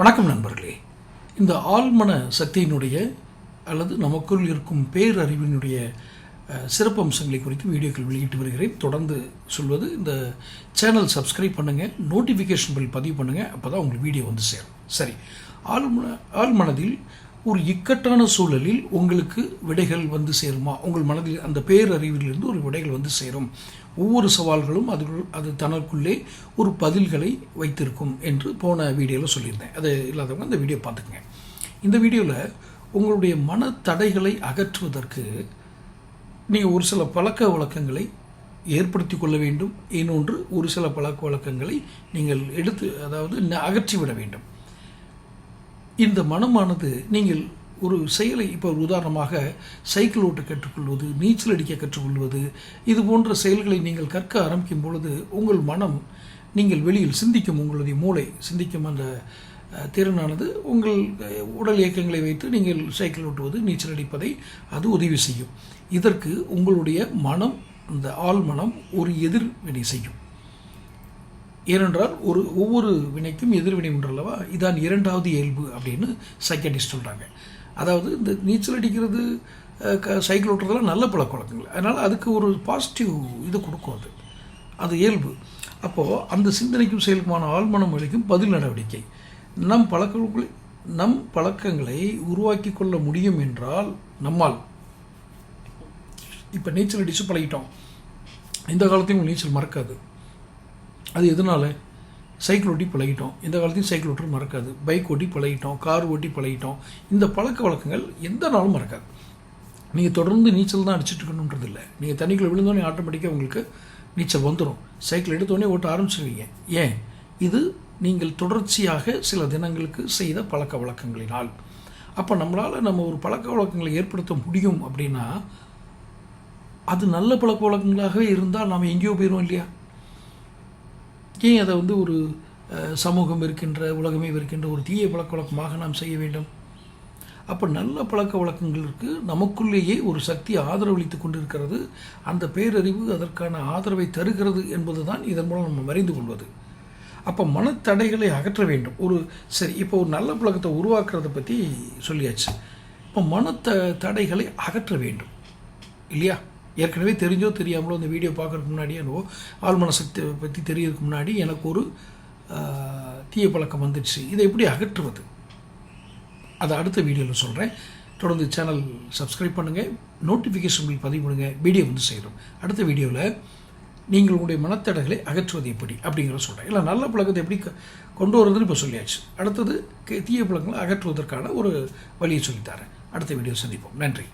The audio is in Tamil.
வணக்கம் நண்பர்களே. இந்த ஆழ்மன சக்தியினுடைய அல்லது நமக்குள் இருக்கும் பேரறிவினுடைய சிறப்பு சிறப்பம்சங்களை குறித்து வீடியோக்கள் வெளியிட்டு வருகிறேன். தொடர்ந்து சொல்வது இந்த சேனல் சப்ஸ்கிரைப் பண்ணுங்கள் நோட்டிஃபிகேஷன் பில் பதிவு பண்ணுங்கள் அப்போ தான் உங்களுக்கு வீடியோ வந்து சேரும். சரி ஆழ்மன ஆழ்மனதில் ஒரு இக்கட்டான சூழலில் உங்களுக்கு விடைகள் வந்து சேருமா? உங்கள் மனதில் அந்த பேரறிவிலிருந்து ஒரு விடைகள் வந்து சேரும். ஒவ்வொரு சவால்களும் அது அது தனக்குள்ளே ஒரு பதில்களை வைத்திருக்கும் என்று போன வீடியோவில் சொல்லியிருந்தேன். அது இல்லாதவங்க அந்த வீடியோ பார்த்துக்கங்க. இந்த வீடியோவில் உங்களுடைய மன தடைகளை அகற்றுவதற்கு நீங்கள் ஒரு சில பழக்க வழக்கங்களை ஏற்படுத்தி கொள்ள வேண்டும். இன்னொன்று ஒரு சில பழக்க வழக்கங்களை நீங்கள் எடுத்து அதாவது அகற்றிவிட வேண்டும். இந்த மனமானது நீங்கள் ஒரு செயலை இப்போ ஒரு உதாரணமாக சைக்கிள் ஓட்ட கற்றுக்கொள்வது நீச்சல் அடிக்க கற்றுக்கொள்வது இது போன்ற செயல்களை நீங்கள் கற்க ஆரம்பிக்கும் பொழுது உங்கள் மனம் நீங்கள் வெளியில் சிந்திக்கும் உங்களுடைய மூளை சிந்திக்கும் அந்த திறனானது உங்கள் உடல் இயக்கங்களை வைத்து நீங்கள் சைக்கிள் ஓட்டுவது நீச்சல் அடிப்பதை அது உதவி செய்யும். இதற்கு உங்களுடைய மனம் இந்த ஆள் மனம் ஒரு எதிர்வினை செய்யும். ஏனென்றால் ஒரு ஒவ்வொரு வினைக்கும் எதிர்வினை உண்டு அல்லவா இதான் இரண்டாவது இயல்பு அப்படின்னு சைக்கடிஸ்ட் சொல்கிறாங்க அதாவது இந்த நீச்சல் அடிக்கிறது க- சைக்கிள் ஓட்டுறதெல்லாம் நல்ல பழக்க வழக்கங்கள். அதனால் அதுக்கு ஒரு பாசிட்டிவ் இது கொடுக்கும் அது. அது இயல்பு. அப்போது அந்த சிந்தனைக்கும் செயலுக்குமான ஆழ்மனம் அளிக்கும் பதில் நடவடிக்கை. நம் பழக்கங்களை நம் பழக்கங்களை உருவாக்கி கொள்ள முடியும் என்றால் நம்மால். இப்போ நீச்சல் அடித்து பழகிட்டோம். இந்த காலத்தையும் நீச்சல் மறக்காது. அது எதனால? சைக்கிள் ஓட்டி பழகிட்டோம். இந்த காலத்தையும் சைக்கிள் ஓட்டுறது மறக்காது. பைக் ஓட்டி பழகிட்டோம். கார் ஓட்டி பழகிட்டோம். இந்த பழக்க வழக்கங்கள் எந்த நாளும் மறக்காது. நீங்கள் தொடர்ந்து நீச்சல் தான் அடிச்சிட்டு இருக்கணுன்றது இல்லை. நீங்கள் தண்ணிக்குள்ளே விழுந்தோடனே ஆட்டோமேட்டிக்காக உங்களுக்கு நீச்சல் வந்துடும் சைக்கிள் எடுத்தோடனே ஓட்ட ஆரம்பிச்சிருவீங்க. ஏன்? இது நீங்கள் தொடர்ச்சியாக சில தினங்களுக்கு செய்த பழக்க வழக்கங்களினால். அப்போ நம்மளால் நம்ம ஒரு பழக்க வழக்கங்களை ஏற்படுத்த முடியும் அப்படின்னா அது நல்ல பழக்க வழக்கங்களாகவே இருந்தால் நாம் எங்கேயோ போயிடுவோம் இல்லையா? ஏன் அதை வந்து ஒரு சமூகம் இருக்கின்ற உலகமே இருக்கின்ற ஒரு தீய பழக்க வழக்கமாக நாம் செய்ய வேண்டும்? அப்போ நல்ல பழக்க வழக்கங்களுக்கு நமக்குள்ளேயே ஒரு சக்தி ஆதரவளித்து கொண்டிருக்கிறது. அந்த பேரறிவு அதற்கான ஆதரவை தருகிறது என்பது தான் இதன் மூலம் நம்ம மறைந்து கொள்வது. அப்போ மனத்தடைகளை அகற்ற வேண்டும். ஒரு சரி இப்போ ஒரு நல்ல பழக்கத்தை உருவாக்குறதை பற்றி சொல்லியாச்சு. இப்போ மனத்த தடைகளை அகற்ற வேண்டும். இல்லையா? ஏற்கனவே தெரிஞ்சோ தெரியாமலோ இந்த வீடியோ பார்க்கறதுக்கு முன்னாடி என்னவோ ஆழ்மன பற்றி தெரியறதுக்கு முன்னாடி எனக்கு ஒரு தீய பழக்கம் வந்துடுச்சு. இதை எப்படி அகற்றுவது? அதை அடுத்த வீடியோவில் சொல்கிறேன் தொடர்ந்து சேனல் சப்ஸ்கிரைப் பண்ணுங்கள் நோட்டிஃபிகேஷன் பில் பதிவு பண்ணுங்கள் வீடியோ வந்து செய்கிறோம் அடுத்த வீடியோவில் நீங்கள் உங்களுடைய மனத்தடைகளை அகற்றுவது எப்படி? அப்படிங்கிறத சொல்கிறேன் இல்லை நல்ல பழக்கத்தை எப்படி கொண்டு வரதுன்னு இப்போ சொல்லியாச்சு. அடுத்தது தீய பழக்கங்களை அகற்றுவதற்கான ஒரு வழியை சொல்லித்தரேன் அடுத்த வீடியோ சந்திப்போம். நன்றி.